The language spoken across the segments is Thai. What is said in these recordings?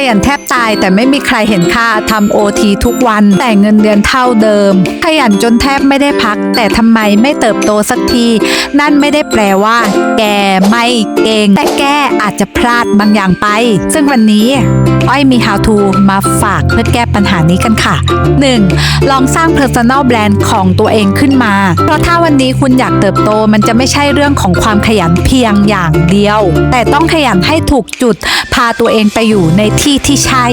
ขยันแทบตายแต่ไม่มีใครเห็นค่าทำโอทีทุกวัน แต่เงินเดือนเท่าเดิม ขยันจนแทบไม่ได้พัก แต่ทำไมไม่เติบโตสักที นั่นไม่ได้แปลว่า แกไม่เก่ง แต่แกอาจจะพลาดบางอย่างไป ซึ่งวันนี้อ้อยมี how to มาฝากเพื่อแก้ปัญหานี้กันค่ะ 1. ลองสร้าง personal brand ของตัวเองขึ้นมา เพราะถ้าวันนี้คุณอยากเติบโตมันจะไม่ใช่เรื่องของความขยันเพียงอย่างเดียว แต่ต้องขยันให้ถูกจุด พาตัวเองไปอยู่ในที่ที่ใช่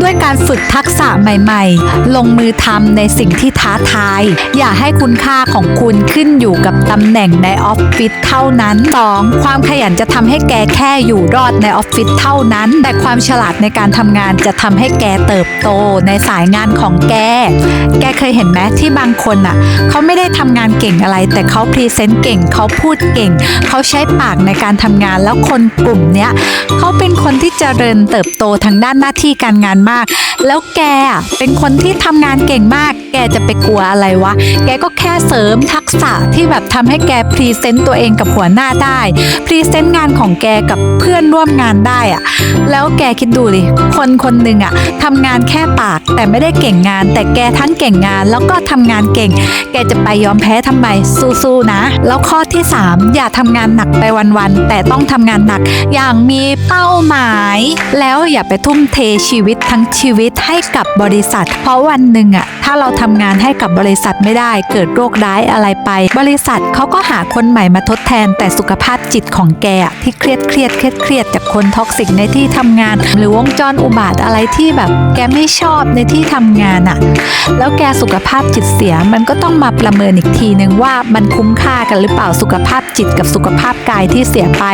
ด้วยการฝึกทักษะใหม่ๆ ลงมือทำในสิ่งที่ท้าทาย อย่าให้คุณค่าของคุณขึ้นอยู่กับตำแหน่งในออฟฟิศเท่านั้น 2. ความขยันจะทำให้แกแค่อยู่รอดในออฟฟิศเท่านั้น แต่ความฉลาดในการทำงานจะทำให้แกเติบโตในสายงานของแก แกเคยเห็นไหมที่บางคนอะเขาไม่ได้ทำงานเก่งอะไร แต่เขาพรีเซนต์เก่งเขาพูดเก่ง เขาใช้ปากในการทำงานแล้วคนกลุ่มเนี้ยเขาเป็นคนที่เจริญเติบโตทางด้านหน้าที่การงานมาก แล้วแกเป็นคนที่ทำงานเก่งมาก แกจะไปกลัวอะไรวะ แกก็แค่เสริมทักษะที่แบบทำให้แกพรีเซนต์ตัวเองกับหัวหน้าได้พรีเซนต์งานของแกกับเพื่อนร่วมงานได้อะแล้วแกคิดดูดิคนคนหนึ่งอะทำงานแค่ปากแต่ไม่ได้เก่งงาน แต่แกทั้งเก่งงาน แล้วก็ทำงานเก่ง แกจะไปยอมแพ้ทำไมสู้ๆนะ แล้วข้อที่ 3 อย่าทำงานหนักไปวันๆแต่ต้องทำงานหนัก อย่างมีเป้าหมาย แล้วอย่าไปทุ่มเทชีวิตทั้งชีวิตให้กับบริษัท เพราะวันหนึ่งอะ ถ้าเราทำงานให้กับบริษัทไม่ได้ เกิดโรคร้ายอะไรไป บริษัทเขาก็หาคนใหม่มาทดแทน แต่สุขภาพจิตของแกที่เครียดเครียดเครียดเครียดจากคนท็อกซิกในที่ทำงาน หรือวงจรอุบาทอะไรที่แบบแกไม่ชอบในที่ทำงานอะ แล้วแกสุขภาพจิตเสียมันก็ต้องมาประเมินอีกทีนึงว่ามันคุ้มค่ากันหรือเปล่าสุขภาพจิตกับสุขภาพกายที่เสียไป